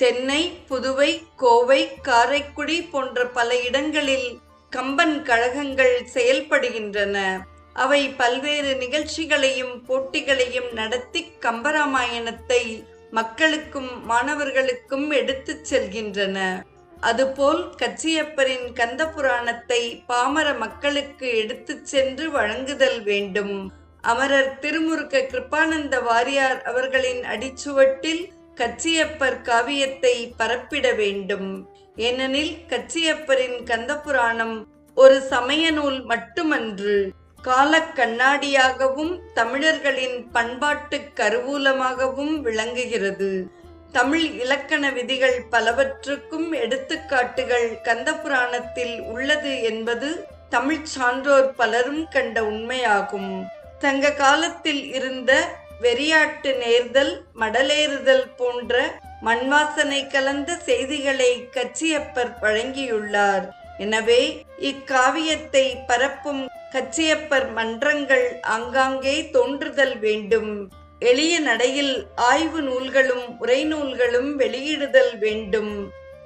சென்னை புதுவை கோவை காரைக்குடி போன்ற பல இடங்களில் கம்பன் கழகங்கள் செயல்படுகின்றன. அவை பல்வேறு நிகழ்ச்சிகளையும் போட்டிகளையும் நடத்தி கம்பராமாயணத்தை மக்களுக்கும் மாணவர்களுக்கும் எடுத்துச் செல்கின்றன. அதுபோல் கச்சியப்பரின் கந்த புராணத்தை பாமர மக்களுக்கு எடுத்துச் சென்று வழங்குதல் வேண்டும். அமரர் திருமுருக கிருப்பானந்த வாரியார் அவர்களின் அடிச்சுவட்டில் கச்சியப்பர் காவியத்தை பரப்பிட வேண்டும். ஏனெனில் கச்சியப்பரின் கந்தபுராணம் ஒரு சமய நூல் மட்டுமன்று. கால கண்ணாடியாகவும் தமிழர்களின் பண்பாட்டு கருவூலமாகவும் விளங்குகிறது. தமிழ் இலக்கண விதிகள் பலவற்றுக்கும் எடுத்துக்காட்டுகள் கந்தபுராணத்தில் உள்ளது என்பது தமிழ்ச் சான்றோர் பலரும் கண்ட உண்மையாகும். சங்க காலத்தில் இருந்த வெறியாட்டு நேர்தல் மடலேறுதல் போன்ற மண்வாசனை கலந்த செய்திகளை கச்சியப்பர் வழங்கியுள்ளார். எனவே இக்காவியத்தை பரப்பும் கச்சியப்பர் மன்றங்கள் ஆங்காங்கே தோன்றுதல் வேண்டும். எளிய நடையில் ஆய்வு நூல்களும் உரைநூல்களும் வெளியிடுதல் வேண்டும்.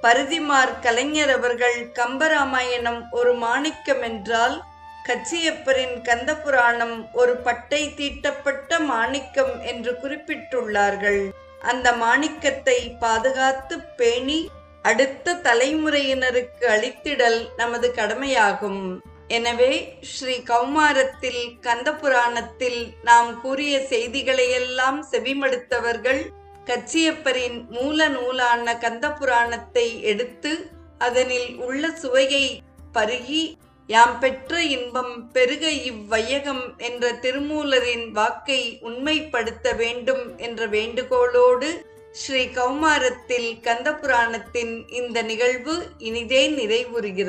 பருதிமார் கலைஞர் அவர்கள் கம்பராமாயணம் ஒரு மாணிக்கம் என்றால் கச்சியப்பரின் கந்த புராணம் ஒரு பட்டை தீட்டப்பட்ட மாணிக்கம் என்று குறிப்பிட்டுள்ளார்கள். அந்த மாணிக்கத்தை பாதுகாத்து பேணி அடுத்த தலைமுறையினருக்கு அளித்திடல் நமது கடமையாகும். எனவே ஸ்ரீ கௌமாரத்தில் கந்த புராணத்தில் நாம் கூறிய செய்திகளையெல்லாம் செவிமடுத்தவர்கள் கச்சியப்பரின் மூல நூலான கந்த புராணத்தை எடுத்து அதனில் உள்ள சுவையை பருகி யாம் பெற்ற இன்பம் பெருக இவ்வையகம் என்ற திருமூலரின் வாக்கை உண்மைப்படுத்த வேண்டும் என்ற வேண்டுகோளோடு ஸ்ரீ கௌமாரத்தில் கந்தபுராணத்தின் இந்த நிகழ்வு இனிதே நிறைவுறுகிறது.